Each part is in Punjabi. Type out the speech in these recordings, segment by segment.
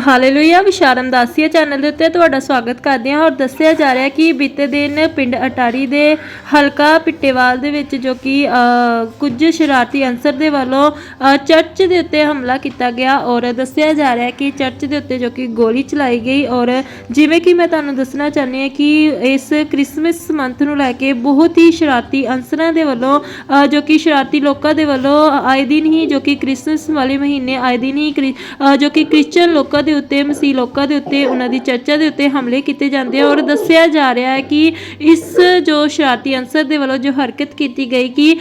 ਹਾਲੇਲੂਇਆ, ਵਿਸ਼ਾਰਮ ਦਾਸੀਆ ਚੈਨਲ ਦੇ ਉੱਤੇ ਤੁਹਾਡਾ ਸਵਾਗਤ ਕਰਦੇ ਹਾਂ ਔਰ ਦੱਸਿਆ ਜਾ ਰਿਹਾ ਕਿ ਬੀਤੇ ਦਿਨ ਪਿੰਡ ਅਟਾਰੀ ਦੇ ਹਲਕਾ ਪਿੱਟੇਵਾਲ ਦੇ ਵਿੱਚ ਜੋ ਕਿ ਕੁਝ ਸ਼ਰਾਰਤੀ ਅਨਸਰ ਦੇ ਵੱਲੋਂ ਚਰਚ ਦੇ ਉੱਤੇ ਹਮਲਾ ਕੀਤਾ ਗਿਆ ਔਰ ਦੱਸਿਆ ਜਾ ਰਿਹਾ ਕਿ ਚਰਚ ਦੇ ਉੱਤੇ ਜੋ ਕਿ ਗੋਲੀ ਚਲਾਈ ਗਈ ਔਰ ਜਿਵੇਂ ਕਿ ਮੈਂ ਤੁਹਾਨੂੰ ਦੱਸਣਾ ਚਾਹੁੰਦੀ ਹਾਂ ਕਿ ਇਸ ਕ੍ਰਿਸਮਸ ਮੰਥ ਨੂੰ ਲੈ ਕੇ ਬਹੁਤ ਹੀ ਸ਼ਰਾਰਤੀ ਅਨਸਰਾਂ ਦੇ ਵੱਲੋਂ ਜੋ ਕਿ ਸ਼ਰਾਰਤੀ ਲੋਕਾਂ ਦੇ ਵੱਲੋਂ ਆਏ ਦਿਨ ਹੀ ਜੋ ਕਿ ਕ੍ਰਿਸਮਸ ਵਾਲੇ ਮਹੀਨੇ ਆਏ ਦਿਨ ਹੀ ਕ੍ਰਿ- ਜੋ ਕਿ ਕ੍ਰਿਸਚੀਅਨ ਲੋਕਾਂ ਦੇ ਉੱਤੇ, ਮਸੀਹ ਲੋਕਾਂ ਦੇ ਉੱਤੇ, ਉਹਨਾਂ ਦੀ ਚਰਚਾ ਦੇ ਉੱਤੇ ਹਮਲੇ ਕੀਤੇ ਜਾਂਦੇ ਆ ਔਰ ਦੱਸਿਆ ਜਾ ਰਿਹਾ ਹੈ ਕਿ ਇਸ ਜੋ ਸ਼ਰਾਰਤੀ ਅਨਸਰ ਦੇ ਵੱਲੋਂ ਜੋ ਹਰਕਤ ਕੀਤੀ ਗਈ ਕਿ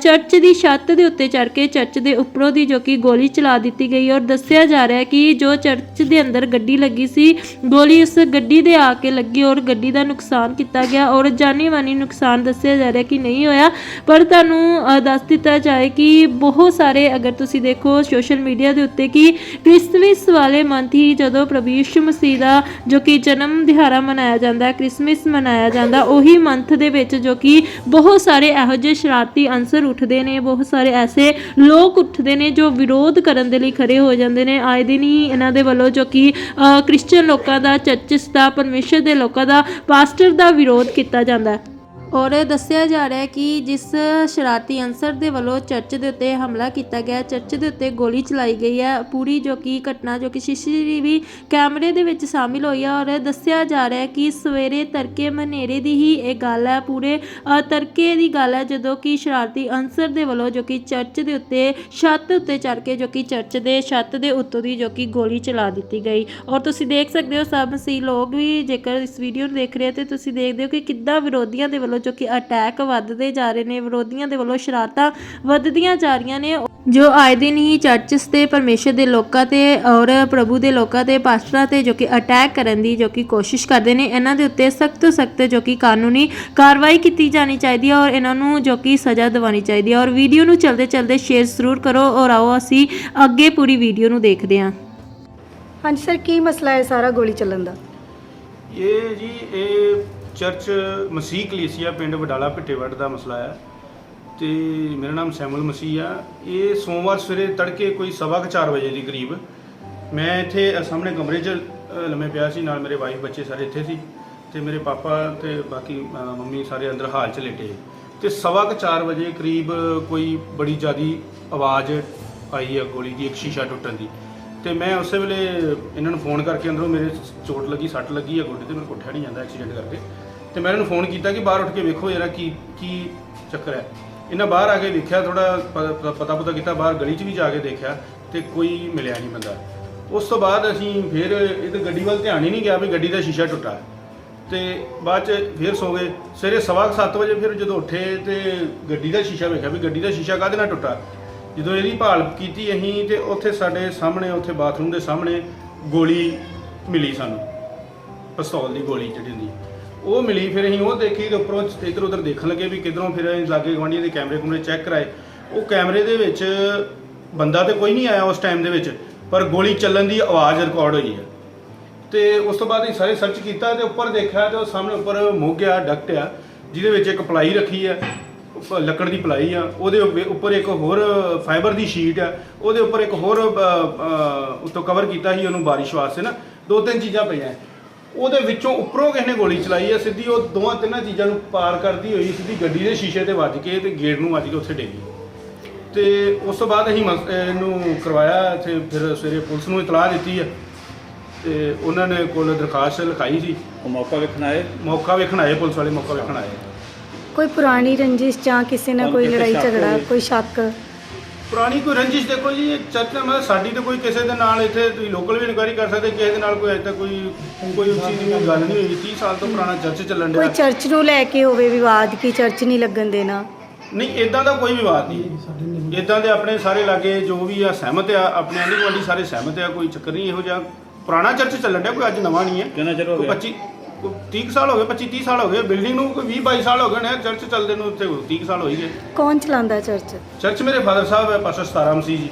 ਚਰਚ ਦੀ ਛੱਤ ਦੇ ਉੱਤੇ ਚੜ ਕੇ ਚਰਚ ਦੇ ਉੱਪਰੋਂ ਦੀ ਜੋ ਕਿ ਗੋਲੀ ਚਲਾ ਦਿੱਤੀ ਗਈ ਔਰ ਦੱਸਿਆ ਜਾ ਰਿਹਾ ਹੈ ਕਿ ਜੋ ਚਰਚ ਦੇ ਅੰਦਰ ਗੱਡੀ ਲੱਗੀ ਸੀ, ਗੋਲੀ ਉਸ ਗੱਡੀ ਦੇ ਆ ਕੇ ਲੱਗੀ ਔਰ ਗੱਡੀ ਦਾ ਨੁਕਸਾਨ ਕੀਤਾ ਗਿਆ ਔਰ ਜਾਨੀ ਮਾਨੀ ਨੁਕਸਾਨ ਦੱਸਿਆ ਜਾ ਰਿਹਾ ਕਿ ਨਹੀਂ ਹੋਇਆ, ਪਰ ਤੁਹਾਨੂੰ ਦੱਸ ਦਿੱਤਾ ਜਾਏ ਕਿ ਬਹੁਤ ਸਾਰੇ ਅਗਰ ਤੁਸੀਂ ਦੇਖੋ ਸੋਸ਼ਲ ਮੀਡੀਆ ਦੇ ਉੱਤੇ ਕਿ ਕ੍ਰਿਸਮਸ ਵਾਲੇ ਮੰਥ ਹੀ ਜਦੋਂ ਪ੍ਰਭੂ ਯਿਸੂ ਮਸੀਹ ਦਾ ਜੋ ਕਿ ਜਨਮ ਦਿਹਾੜਾ ਮਨਾਇਆ ਜਾਂਦਾ ਹੈ ਕ੍ਰਿਸਮਸ ਮਨਾਇਆ ਜਾਂਦਾ ਉਹੀ ਮੰਥ ਦੇ ਵਿੱਚ ਜੋ ਕਿ ਬਹੁਤ ਸਾਰੇ ਇਹੋ ਜਿਹੇ ਸ਼ਰਾਰਤੀ ਅਨਸਰ ਉੱਠਦੇ ਨੇ ਬਹੁਤ ਸਾਰੇ ਐਸੇ ਲੋਕ ਉੱਠਦੇ ਨੇ ਜੋ ਵਿਰੋਧ ਕਰਨ ਦੇ ਲਈ ਖੜੇ ਹੋ ਜਾਂਦੇ ਨੇ। ਆਏ ਦਿਨ ਹੀ ਇਹਨਾਂ ਦੇ ਵੱਲੋਂ ਜੋ ਕਿ ਅ, ਕ੍ਰਿਸਚੀਅਨ ਲੋਕਾਂ ਦਾ ਚਰਚਿਸ ਦਾ ਪਰਮੇਸ਼ਰ ਦੇ ਲੋਕਾਂ ਦਾ ਪਾਸਟਰ ਦਾ ਵਿਰੋਧ ਕੀਤਾ ਜਾਂਦਾ ਹੈ। ਔਰ ਦੱਸਿਆ ਜਾ ਰਿਹਾ ਹੈ ਕਿ ਜਿਸ ਸ਼ਰਾਰਤੀ ਅਨਸਰ ਦੇ ਵੱਲੋਂ ਚਰਚ ਦੇ ਉੱਤੇ ਹਮਲਾ ਕੀਤਾ ਗਿਆ ਚਰਚ ਦੇ ਉੱਤੇ ਗੋਲੀ ਚਲਾਈ ਗਈ ਹੈ। ਪੂਰੀ ਜੋ ਕਿ ਘਟਨਾ ਜੋ ਕਿ ਸੀਸੀਟੀਵੀ ਕੈਮਰੇ ਦੇ ਵਿੱਚ ਸ਼ਾਮਿਲ ਹੋਈ ਹੈ ਔਰ ਦੱਸਿਆ ਜਾ ਰਿਹਾ ਹੈ ਕਿ ਸਵੇਰੇ ਤੜਕੇ ਮਨੇਰੇ ਦੀ ਹੀ ਇਹ ਗੱਲ ਹੈ ਪੂਰੇ ਅ, ਤੜਕੇ ਦੀ ਗੱਲ ਹੈ ਜਦੋਂ ਕਿ ਸ਼ਰਾਰਤੀ ਅਨਸਰ ਦੇ ਵੱਲੋਂ ਜੋ ਕਿ ਚਰਚ ਦੇ ਉੱਤੇ ਛੱਤ ਉੱਤੇ ਚੜ ਕੇ ਜੋ ਕਿ ਚਰਚ ਦੇ ਛੱਤ ਦੇ ਉੱਤੋਂ ਦੀ ਜੋ ਕਿ ਗੋਲੀ ਚਲਾ ਦਿੱਤੀ ਗਈ। ਔਰ ਤੁਸੀਂ ਦੇਖ ਸਕਦੇ ਹੋ ਸਭ ਸੀ ਲੋਕ ਵੀ ਜੇਕਰ ਇਸ ਵੀਡੀਓ ਨੂੰ ਦੇਖ ਰਹੇ ਹੋ ਤੇ ਤੁਸੀਂ ਦੇਖਦੇ ਹੋ ਕਿ ਕਿੱਦਾਂ ਵਿਰੋਧੀਆਂ ਦੇ ਵੱਲੋਂ ਜੋ ਕਿ ਅਟੈਕ ਵੱਧਦੇ ਜਾ ਰਹੇ ਨੇ ਵਿਰੋਧੀਆਂ ਦੇ ਵੱਲੋਂ ਸ਼ਰਾਰਤਾਂ ਵੱਧਦੀਆਂ ਜਾ ਰਹੀਆਂ ਨੇ। ਜੋ ਆਏ ਦਿਨ ਹੀ ਚਰਚਸ ਤੇ ਪਰਮੇਸ਼ਰ ਦੇ ਲੋਕਾਂ ਤੇ ਔਰ ਪ੍ਰਭੂ ਦੇ ਲੋਕਾਂ ਤੇ ਪਾਸਟਰਾਂ ਤੇ ਜੋ ਕਿ ਅਟੈਕ ਕਰਨ ਦੀ ਜੋ ਕਿ ਕੋਸ਼ਿਸ਼ ਕਰਦੇ ਨੇ ਇਹਨਾਂ ਦੇ ਉੱਤੇ ਸਖਤ ਤੋਂ ਸਖਤ ਜੋ ਕਿ ਕਾਨੂੰਨੀ ਕਾਰਵਾਈ ਕੀਤੀ ਜਾਣੀ ਚਾਹੀਦੀ ਹੈ ਔਰ ਇਹਨਾਂ ਨੂੰ ਜੋ ਕਿ ਸਜ਼ਾ ਦਿਵਾਉਣੀ ਚਾਹੀਦੀ ਹੈ। ਔਰ ਵੀਡੀਓ ਨੂੰ ਚਲਦੇ ਚਲਦੇ ਸ਼ੇਅਰ ਜ਼ਰੂਰ ਕਰੋ ਔਰ ਆਓ ਅਸੀਂ ਅੱਗੇ ਪੂਰੀ ਵੀਡੀਓ ਨੂੰ ਦੇਖਦੇ ਹਾਂ। ਹਾਂਜੀ ਸਰ ਕੀ ਮਸਲਾ ਹੈ ਸਾਰਾ ਗੋਲੀ ਚੱਲਣ ਦਾ? ਇਹ ਜੀ ਇਹ ਚਰਚ ਮਸੀਹ ਕਲੀਸੀਆ ਪਿੰਡ ਵਡਾਲਾ ਭਿੱਟੇਵੜ ਦਾ ਮਸਲਾ ਹੈ ਤੇ ਮੇਰਾ ਨਾਮ ਸੈਮੂਅਲ ਮਸੀਹ ਆ। ਇਹ ਸੋਮਵਾਰ ਸਵੇਰੇ ਤੜਕੇ ਕੋਈ ਸਵਾ ਕੁ ਚਾਰ ਵਜੇ ਦੀ ਕਰੀਬ ਮੈਂ ਇੱਥੇ ਸਾਹਮਣੇ ਕਮਰੇ 'ਚ ਲੰਮੇ ਪਿਆ ਸੀ ਨਾਲ ਮੇਰੇ ਵਾਈਫ ਬੱਚੇ ਸਾਰੇ ਇੱਥੇ ਸੀ ਤੇ ਮੇਰੇ ਪਾਪਾ ਤੇ ਬਾਕੀ ਅ, ਮੰਮੀ ਸਾਰੇ ਅੰਦਰ ਹਾਲ 'ਚ ਲੇਟੇ। ਤੇ ਸਵਾ ਕੁ ਚਾਰ ਵਜੇ ਕਰੀਬ ਕੋਈ ਬੜੀ ਜ਼ਿਆਦੀ ਆਵਾਜ਼ ਆਈ ਆ ਗੋਲੀ ਦੀ ਇੱਕ ਸ਼ੀਸ਼ਾ ਟੁੱਟਣ ਦੀ। ਤੇ ਮੈਂ ਉਸੇ ਵੇਲੇ ਇਹਨਾਂ ਨੂੰ ਫੋਨ ਕਰਕੇ ਅੰਦਰੋਂ ਮੇਰੇ ਚੋਟ ਲੱਗੀ ਸੱਟ ਲੱਗੀ ਆ ਗੋਡੇ ਤੇ ਮੇਰੇ ਕੋਠਿਆ ਨਹੀਂ ਜਾਂਦਾ ਐਕਸੀਡੈਂਟ ਕਰਕੇ। ਤੇ ਮੈਂ ਇਹਨਾਂ ਨੂੰ ਫੋਨ ਕੀਤਾ ਕਿ ਬਾਹਰ ਉੱਠ ਕੇ ਵੇਖੋ ਜਰਾ ਕੀ ਕੀ ਚੱਕਰ ਹੈ। ਇਹਨਾਂ ਬਾਹਰ ਆ ਕੇ ਵੇਖਿਆ ਥੋੜਾ ਪਤਾ ਪਤਾ ਕੀਤਾ, ਬਾਹਰ ਗਲੀ 'ਚ ਵੀ ਜਾ ਕੇ ਦੇਖਿਆ ਤੇ ਕੋਈ ਮਿਲਿਆ ਨਹੀਂ ਬੰਦਾ। ਉਸ ਤੋਂ ਬਾਅਦ ਅਸੀਂ ਫਿਰ ਇਹ ਤੇ ਗੱਡੀ ਵੱਲ ਧਿਆਨ ਹੀ ਨਹੀਂ ਗਿਆ ਵੀ ਗੱਡੀ ਦਾ ਸ਼ੀਸ਼ਾ ਟੁੱਟਾ ਤੇ ਬਾਅਦ ਚ ਫਿਰ ਸੋ ਗਏ। ਸਵੇਰੇ ਸਵਾ ਕੁ ਸੱਤ ਵਜੇ ਫਿਰ ਜਦੋਂ ਉੱਠੇ ਤੇ ਗੱਡੀ ਦਾ ਸ਼ੀਸ਼ਾ ਵੇਖਿਆ ਵੀ ਗੱਡੀ ਦਾ ਸ਼ੀਸ਼ਾ ਕਾਹਦੇ ਨਾਲ ਟੁੱਟਾ। ਜਦੋਂ ਇਹਦੀ ਭਾਲ ਕੀਤੀ ਅਸੀਂ ਤੇ ਉੱਥੇ ਸਾਡੇ ਸਾਹਮਣੇ, ਉੱਥੇ ਬਾਥਰੂਮ ਦੇ ਸਾਹਮਣੇ ਗੋਲੀ ਮਿਲੀ ਸਾਨੂੰ। ਪਿਸਤੌਲ ਦੀ ਗੋਲੀ ਜਿਹੜੀ ਹੁੰਦੀ। ਉਹ ਮਿਲੀ ਫਿਰ ਅਸੀਂ ਉਹ ਦੇਖੀ ਤੇ ਉੱਪਰੋਂ ਇੱਧਰ ਉੱਧਰ ਦੇਖਣ ਲੱਗੇ ਵੀ ਕਿਧਰੋਂ ਫਿਰ ਅਸੀਂ ਲਾਗੇ ਗਵਾਂਢੀਆਂ ਦੇ ਕੈਮਰੇ ਕੁਮਰੇ ਚੈੱਕ ਕਰਾਏ। ਉਹ ਕੈਮਰੇ ਦੇ ਵਿੱਚ ਬੰਦਾ ਤੇ ਕੋਈ ਨਹੀਂ ਆਇਆ ਉਸ ਟਾਈਮ ਦੇ ਵਿੱਚ ਪਰ ਗੋਲੀ ਚੱਲਣ ਦੀ ਆਵਾਜ਼ ਰਿਕਾਰਡ ਹੋਈ ਹੈ। ਤੇ ਉਸ ਤੋਂ ਬਾਅਦ ਅਸੀਂ ਸਾਰੇ ਸਰਚ ਕੀਤਾ ਤੇ ਉੱਪਰ ਦੇਖਿਆ ਤੇ ਉਹ ਸਾਹਮਣੇ ਉੱਪਰ ਮੁੱਗਿਆ ਡਕਟ ਆ ਜਿਹਦੇ ਵਿੱਚ ਇੱਕ ਪਲਾਈ ਰੱਖੀ ਆ ਲੱਕੜ ਦੀ ਪਲਾਈ ਆ ਉਹਦੇ ਉੱਪਰ- ਇੱਕ ਹੋਰ ਫਾਈਬਰ ਦੀ ਸ਼ੀਟ ਆ ਉਹਦੇ ਉੱਪਰ ਇੱਕ ਹੋਰ ਅ, ਉੱਤੋਂ ਕਵਰ ਕੀਤਾ ਸੀ ਉਹਨੂੰ ਬਾਰਿਸ਼ ਵਾਸਤੇ ਨਾ ਦੋ ਤਿੰਨ ਚੀਜ਼ਾਂ ਪਈਆਂ। ਉਹਦੇ ਵਿੱਚੋਂ ਉੱਪਰੋਂ ਕਿਸੇ ਨੇ ਗੋਲੀ ਚਲਾਈ ਆ ਸਿੱਧੀ ਉਹ ਦੋਵਾਂ ਤਿੰਨਾਂ ਚੀਜ਼ਾਂ ਨੂੰ ਪਾਰ ਕਰਦੀ ਹੋਈ ਸਿੱਧੀ ਗੱਡੀ ਦੇ ਸ਼ੀਸ਼ੇ ਤੇ ਵੱਜ ਕੇ ਤੇ ਗੇਟ ਨੂੰ ਵੱਜ ਕੇ ਉੱਥੇ ਡਿੱਗੀ ਤੇ ਉਸ ਤੋਂ ਬਾਅਦ ਅਸੀਂ ਮਸ- ਇਹਨੂੰ ਕਰਵਾਇਆ ਇੱਥੇ ਫਿਰ ਸਵੇਰੇ ਪੁਲਿਸ ਨੂੰ ਇਤਲਾਹ ਦਿੱਤੀ ਆ ਤੇ ਉਹਨਾਂ ਨੇ ਕੋਲ ਦਰਖਾਸਤ ਲਿਖਾਈ ਸੀ। ਉਹ ਮੌਕਾ ਵੇਖਣ ਆਏ? ਮੌਕਾ ਵੇਖਣ ਆਏ ਪੁਲਿਸ ਵਾਲੇ ਮੌਕਾ ਵੇਖਣ ਆਏ। ਕੋਈ ਪੁਰਾਣੀ ਰੰਜਿਸ਼ ਜਾਂ ਕਿਸੇ ਨਾਲ ਕੋਈ ਲੜਾਈ ਝਗੜਾ? ਕੋਈ ਸ਼ੱਕ? ਪੁਰਾਣੀ ਕੋਈ ਰੰਜਿਸ਼ ਦੇਖੋ ਜੀ ਇਹ ਚਰਚ ਮਤਲਬ ਸਾਡੀ ਤਾਂ ਕੋਈ ਕਿਸੇ ਦੇ ਨਾਲ ਇੱਥੇ ਤੁਸੀਂ ਲੋਕਲ ਵੀ ਇਨਕੁਆਇਰੀ ਕਰ ਸਕਦੇ ਕਿਸੇ ਦੇ ਨਾਲ ਕੋਈ ਅਜੇ ਤੱਕ ਕੋਈ ਕੋਈ ਉਸ ਚੀਜ਼ ਦੀ ਕੋਈ ਗੱਲ ਨਹੀਂ ਹੋਈ 30 ਸਾਲ ਤੋਂ ਪੁਰਾਣਾ ਚਰਚ ਚੱਲਣ ਕੋਈ ਡਿਆ ਚਰਚ ਨੂੰ ਲੈ ਕੇ ਹੋਵੇ ਵਿਵਾਦ ਕਿ ਚਰਚ ਨਹੀਂ ਲੱਗਣ ਦੇਣਾ? ਨਹੀਂ ਇਦਾਂ ਦਾ ਕੋਈ ਵਿਵਾਦ ਨਹੀਂ। ਇਦਾਂ ਦੇ ਆਪਣੇ ਸਾਰੇ ਲਾਗੇ ਜੋ ਵੀ ਆ ਸਹਿਮਤ ਆ ਆਪਣੇ ਆਂਢੀ ਗੁਆਂਢੀ ਸਾਰੇ ਸਹਿਮਤ ਆ ਕੋਈ ਚੱਕਰ ਨਹੀਂ ਇਹੋ ਜਿਹਾ ਪੁਰਾਣਾ ਚਰਚ ਚੱਲਣ ਡਿਆ ਕੋਈ ਅੱਜ ਨਵਾਂ ਨਹੀਂ ਹੈ। ਕਿੰਨਾ ਚਿਰ ਹੋ ਕੋਈ ਗਿਆ? 25 ਕੋਈ 30 ਕੁ ਸਾਲ ਹੋ ਗਏ 25 30 ਸਾਲ ਹੋ ਗਏ ਬਿਲਡਿੰਗ ਨੂੰ ਕੋਈ 20 22 ਸਾਲ ਹੋ ਗਏ ਨੇ ਚਰਚ ਚੱਲਦੇ ਨੂੰ ਉੱਥੇ 30 ਕੁ ਸਾਲ ਹੋ ਹੀ। ਗਏ ਕੌਣ ਚਲਾਉਂਦਾ ਚਰਚ ਚਰਚ ਮੇਰੇ ਫਾਦਰ ਸਾਹਿਬ ਹੈ ਪਾਸਟਰ ਸਤਾਰਾਮ ਸੀ ਜੀ।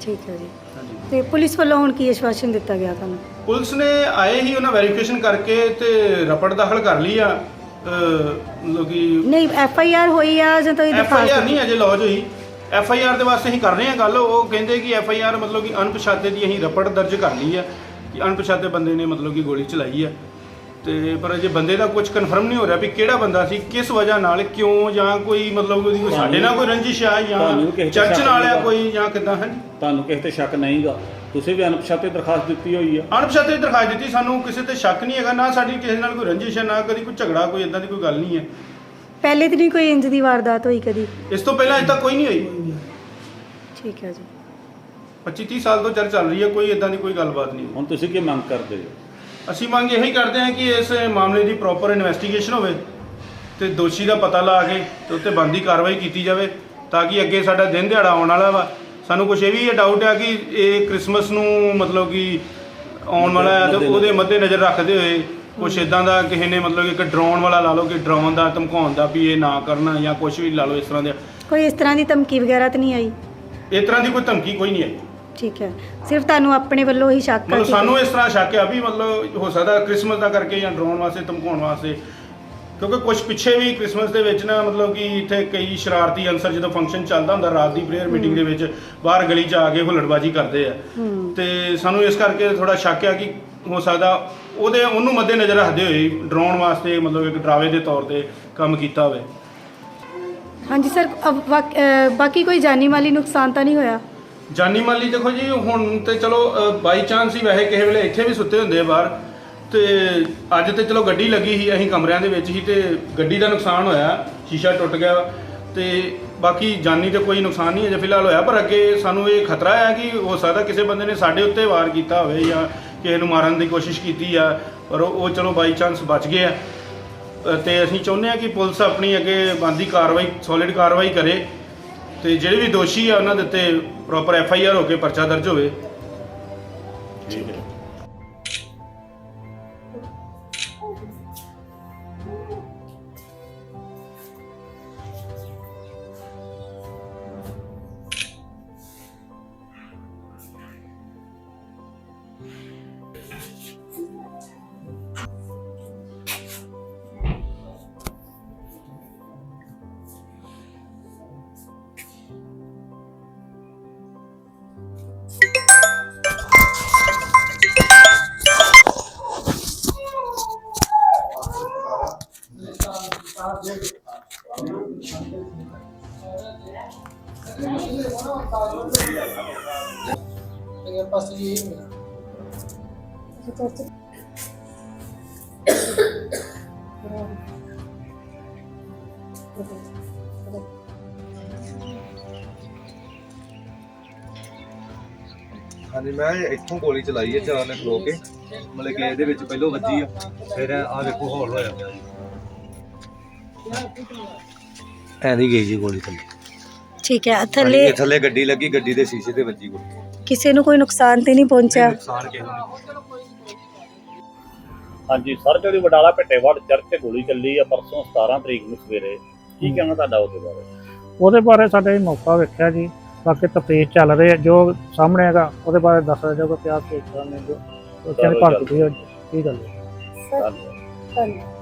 ਠੀਕ ਹੈ ਜੀ। ਹਾਂਜੀ। ਤੇ ਪੁਲਿਸ ਵੱਲੋਂ ਹੁਣ ਕੀ ਆਸ਼ਵਾਸਨ ਦਿੱਤਾ ਗਿਆ ਤੁਹਾਨੂੰ? ਪੁਲਿਸ ਨੇ ਆਏ ਹੀ ਉਹਨਾਂ ਵੈਰੀਫਿਕੇਸ਼ਨ ਕਰਕੇ ਤੇ ਰਪਟ ਦਾਖਲ ਕਰ ਲਈ ਆ। ਅਹ, ਮਤਲਬ ਕਿ ਨਹੀਂ ਐਫ ਆਈ ਆਰ ਹੋਈ ਆ ਜਾਂ ਤਾਂ ਐਫ ਆਈ ਆਰ ਨਹੀਂ ਅਜੇ ਲੌਜ ਹੋਈ। ਐਫ ਆਈ ਆਰ ਦੇ ਵਾਸਤੇ ਅਸੀਂ ਕਰ ਰਹੇ ਹਾਂ ਗੱਲ। ਉਹ ਕਹਿੰਦੇ ਕਿ ਐਫ ਆਈ ਆਰ ਮਤਲਬ ਕਿ ਅਣਪਛਾਤੇ ਦੀ ਅਸੀਂ ਰਪਟ ਦਰਜ ਕਰ ਲਈ ਆ ਕਿ ਅਣਪਛਾਤੇ ਬੰਦੇ ਨੇ ਮਤਲਬ ਕਿ ਗੋਲੀ ਚਲਾਈ ਹੈ ਤੇ ਪਰ ਅਜੇ ਬੰਦੇ ਦਾ ਕੁਝ ਕਨਫਰਮ ਨਹੀਂ ਹੋ ਰਿਹਾ ਵੀ ਕਿਹੜਾ ਬੰਦਾ ਸੀ ਕਿਸ ਵਜ੍ਹਾ ਨਾਲ ਕਿਉਂ ਜਾਂ ਕੋਈ ਮਤਲਬ ਉਹਦੀ ਕੋਈ ਸਾਡੇ ਨਾਲ ਕੋਈ ਰੰਜਿਸ਼ ਆ ਤੁਹਾਨੂੰ ਕਿਸੇ ਜਾਂ ਤੇ ਚਰਚ ਸ਼ੱਕ ਨਾਲ ਆ ਨਹੀਂ ਕੋਈ ਜਾਂ ਕਿਦਾਂ ਹੈ ਤੁਹਾਨੂੰ ਕਿਸੇ ਤੇ ਸ਼ੱਕ ਨਹੀਂਗਾ। ਤੁਸੀਂ ਵੀ ਅਣਪਛਾਤੇ ਦਰਖਾਸਤ ਦਿੱਤੀ ਹੋਈ ਆ। ਅਣਪਛਾਤੇ ਦਰਖਾਸਤ ਦਿੱਤੀ ਸਾਨੂੰ ਕਿਸੇ ਤੇ ਸ਼ੱਕ ਨਹੀਂ ਹੈਗਾ ਨਾ ਸਾਡੀ ਕਿਸੇ ਨਾਲ ਕੋਈ ਰੰਜਿਸ਼ ਹੈ ਨਾ ਕਦੀ ਕੋਈ ਝਗੜਾ ਕੋਈ ਇਦਾਂ ਦੀ ਕੋਈ ਗੱਲ ਨਹੀਂ ਹੈ। ਪਹਿਲੇ ਤੇ ਨਹੀਂ ਕੋਈ ਇੰਜ ਦੀ ਵਾਰਦਾਤ ਹੋਈ ਕਦੀ? ਇਸ ਤੋਂ ਪਹਿਲਾਂ ਅਜੇ ਤੱਕ ਕੋਈ ਨਹੀਂ ਹੋਈ। ਠੀਕ ਹੈ ਜੀ। 25 30 ਸਾਲ ਤੋਂ ਚਰਚ ਚੱਲ ਰਹੀ ਹੈ ਕੋਈ ਇਦਾਂ ਦੀ ਕੋਈ ਗੱਲਬਾਤ ਨਹੀਂ। ਹੁਣ ਤੁਸੀਂ ਕੀ ਮੰਗ ਕਰਦੇ ਹੋ? ਅਸੀਂ ਮੰਗ ਇਹੀ ਕਰਦੇ ਹਾਂ ਕਿ ਇਸ ਮਾਮਲੇ ਦੀ ਪ੍ਰੋਪਰ ਇਨਵੈਸਟੀਗੇਸ਼ਨ ਹੋਵੇ ਤੇ ਦੋਸ਼ੀ ਦਾ ਪਤਾ ਲਾ ਕੇ ਤੇ ਉੱਤੇ ਬੰਦੀ ਕਾਰਵਾਈ ਕੀਤੀ ਜਾਵੇ ਤਾਂ ਕਿ ਅੱਗੇ ਸਾਡਾ ਦਿਨ ਦਿਹਾੜਾ ਆਉਣ ਵਾਲਾ ਵਾ। ਸਾਨੂੰ ਕੁਝ ਇਹ ਵੀ ਡਾਊਟ ਹੈ ਕਿ ਇਹ ਕ੍ਰਿਸਮਸ ਨੂੰ ਮਤਲਬ ਕਿ ਆਉਣ ਵਾਲਾ ਹੈ ਤੇ ਉਹਦੇ ਮੱਦੇ ਨਜ਼ਰ ਰੱਖਦੇ ਹੋਏ ਕੁਝ ਇਦਾਂ ਦਾ ਕਿਸੇ ਨੇ ਮਤਲਬ ਕਿ ਇੱਕ ਡਰਾਉਣ ਵਾਲਾ ਲਾ ਲਓ ਕਿ ਡਰਾਉਣ ਦਾ ਧਮਕਾਉਣ ਦਾ ਵੀ ਇਹ ਨਾ ਕਰਨਾ ਜਾਂ ਕੁਝ ਵੀ ਲਾ ਲਓ ਇਸ ਤਰ੍ਹਾਂ ਦੇ। ਕੋਈ ਇਸ ਤਰ੍ਹਾਂ ਦੀ ਧਮਕੀ ਵਗੈਰਾ ਤਾਂ ਨਹੀਂ ਆਈ? ਇਸ ਤਰ੍ਹਾਂ ਦੀ ਕੋਈ ਧਮਕੀ ਕੋਈ ਨਹੀਂ ਆਈ। ਠੀਕ ਹੈ। ਸਿਰਫ ਤੁਹਾਨੂੰ ਆਪਣੇ ਵੱਲੋਂ ਹੀ ਸ਼ੱਕ ਹੈ ਮਤਲਬ ਸਾਨੂੰ ਇਸ ਤਰ੍ਹਾਂ ਸ਼ੱਕ ਆ ਵੀ ਮਤਲਬ ਹੋ ਸਕਦਾ ਕ੍ਰਿਸਮਸ ਦਾ ਕਰਕੇ ਜਾਂ ਡਰਾਉਣ ਵਾਸਤੇ ਧਮਕਾਉਣ ਵਾਸਤੇ। ਕਿਉਂਕਿ ਕੁਝ ਪਿੱਛੇ ਵੀ ਕ੍ਰਿਸਮਸ ਦੇ ਵਿੱਚ ਨਾ ਮਤਲਬ ਕਿ ਇੱਥੇ ਕਈ ਸ਼ਰਾਰਤੀ ਅਨਸਰ ਜਦੋਂ ਫੰਕਸ਼ਨ ਚੱਲਦਾ ਹੁੰਦਾ ਰਾਤ ਦੀ ਪ੍ਰੇਅਰ ਮੀਟਿੰਗ ਦੇ ਵਿੱਚ ਬਾਹਰ ਗਲੀ 'ਚ ਆ ਕੇ ਹੁੱਲੜਬਾਜੀ ਕਰਦੇ ਆ। ਤੇ ਸਾਨੂੰ ਇਸ ਕਰਕੇ ਥੋੜਾ ਸ਼ੱਕ ਆ ਕਿ ਹੋ ਸਕਦਾ ਉਹਦੇ ਉਹਨੂੰ ਮੱਦੇ ਨਜ਼ਰ ਰੱਖਦੇ ਹੋਏ ਡਰਾਉਣ ਵਾਸਤੇ ਮਤਲਬ ਇੱਕ ਡਰਾਵੇ ਦੇ ਤੌਰ ਤੇ ਕੰਮ ਕੀਤਾ ਹੋਵੇ। ਹਾਂਜੀ ਸਰ ਅਹ ਬਾਕੀ ਕੋਈ ਜਾਨੀ ਮਾਲੀ ਨੁਕਸਾਨ ਤਾਂ ਨਹੀਂ ਹੋਇਆ? ਜਾਨੀ ਮਾਲੀ ਦੇਖੋ ਜੀ, ਹੁਣ ਤੇ ਚਲੋ ਬਾਈ ਚਾਂਸ ਹੀ ਵੈਸੇ ਕਿਸੇ ਵੇਲੇ ਇੱਥੇ ਵੀ ਸੁੱਤੇ ਹੁੰਦੇ ਆ ਬਾਹਰ। ਤੇ ਅੱਜ ਤੇ ਚਲੋ ਗੱਡੀ ਲੱਗੀ ਸੀ ਅਸੀਂ ਕਮਰਿਆਂ ਦੇ ਵਿੱਚ ਹੀ ਤੇ ਗੱਡੀ ਦਾ ਨੁਕਸਾਨ ਹੋਇਆ, ਸ਼ੀਸ਼ਾ ਟੁੱਟ ਗਿਆ। ਵਾ ਤੇ ਬਾਕੀ ਜਾਨੀ ਤੇ ਕੋਈ ਨੁਕਸਾਨ ਨਹੀਂ ਅਜੇ ਫਿਲਹਾਲ ਹੋਇਆ, ਪਰ ਅੱਗੇ ਸਾਨੂੰ ਇਹ ਖਤਰਾ ਹੈ ਕਿ ਹੋ ਸਕਦਾ ਕਿਸੇ ਬੰਦੇ ਨੇ ਸਾਡੇ ਉੱਤੇ ਵਾਰ ਕੀਤਾ ਹੋਵੇ ਜਾਂ ਕਿਸੇ ਨੂੰ ਮਾਰਨ ਦੀ ਕੋਸ਼ਿਸ਼ ਕੀਤੀ ਆ, ਪਰ ਉਹ ਚਲੋ ਬਾਈ ਚਾਂਸ ਬਚ ਗਏ ਆ। ਤੇ ਅਸੀਂ ਚਾਹੁੰਦੇ ਆ ਕਿ ਪੁਲਿਸ ਆਪਣੀ ਅੱਗੇ ਬੰਦੀ ਕਾਰਵਾਈ ਸੋਲਿਡ ਕਾਰਵਾਈ ਕਰੇ। ਤੇ ਜਿਹੜੇ ਵੀ ਦੋਸ਼ੀ ਆ, ਉਹਨਾਂ ਦੇ ਉੱਤੇ ਪ੍ਰੋਪਰ ਐਫ ਆਈ ਆਰ ਹੋ ਕੇ ਪਰਚਾ ਦਰਜ ਹੋਵੇ। ਠੀਕ ਹੈ। ਹਾਂਜੀ, ਮੈਂ ਇੱਥੋਂ ਗੋਲੀ ਚਲਾਈ ਹੈ, ਚਾਰ ਨੇ ਖਲੋ ਕੇ। ਮਤਲਬ ਕਿ ਇਹਦੇ ਵਿੱਚ ਪਹਿਲੋਂ ਵੱਜੀ ਆ, ਫਿਰ ਆ ਵੇਖੋ ਹੌਲ ਹੋਇਆ ਪਿਆ ਜੀ। ਐਂਦੀ ਗਈ ਜੀ ਗੋਲੀ ਥੱਲੇ। ਠੀਕ ਹੈ ਥੱਲੇ ਥੱਲੇ ਗੱਡੀ ਲੱਗੀ ਗੱਡੀ ਦੇ ਸ਼ੀਸ਼ੇ ਤੇ ਵੱਜੀ ਗੋਲੀ ਕਿਸੇ ਨੂੰ ਕੋਈ ਨੁਕਸਾਨ ਤੇ ਨਹੀਂ ਪਹੁੰਚਿਆ? ਨੁਕਸਾਨ ਕਿਸੇ ਨੂੰ ਨਹੀਂ ਹਾਂਜੀ ਸਰ ਜਿਹੜੀ ਵਡਾਲਾ ਭਿੱਟੇਵੜ ਚਰਚ ਤੇ ਗੋਲੀ ਚੱਲੀ ਆ ਪਰਸੋਂ 17 ਤਰੀਕ ਨੂੰ ਸਵੇਰੇ ਕੀ ਕਹਿਣਾ ਤੁਹਾਡਾ ਉਹਦੇ ਬਾਰੇ? ਉਹਦੇ ਬਾਰੇ ਸਾਡੇ ਮੌਕਾ ਵੇਖਿਆ ਜੀ ਬਾਕੀ ਤਫਤੀਸ਼ ਚੱਲ ਰਹੀ ਹੈ ਜੋ ਸਾਹਮਣੇ ਹੈਗਾ ਉਹਦੇ ਬਾਰੇ ਦੱਸਿਆ ਜਾਊਗਾ ਪਿਆਰ ਕੇ ਕਰਾਂਗੇ ਜੋ ਉਹ ਕਹਿੰਦੇ ਭੜਕਦੀ ਹੈ ਕੀ ਗੱਲ ਹੈ? ਧੰਨਵਾਦ। ਧੰਨਵਾਦ।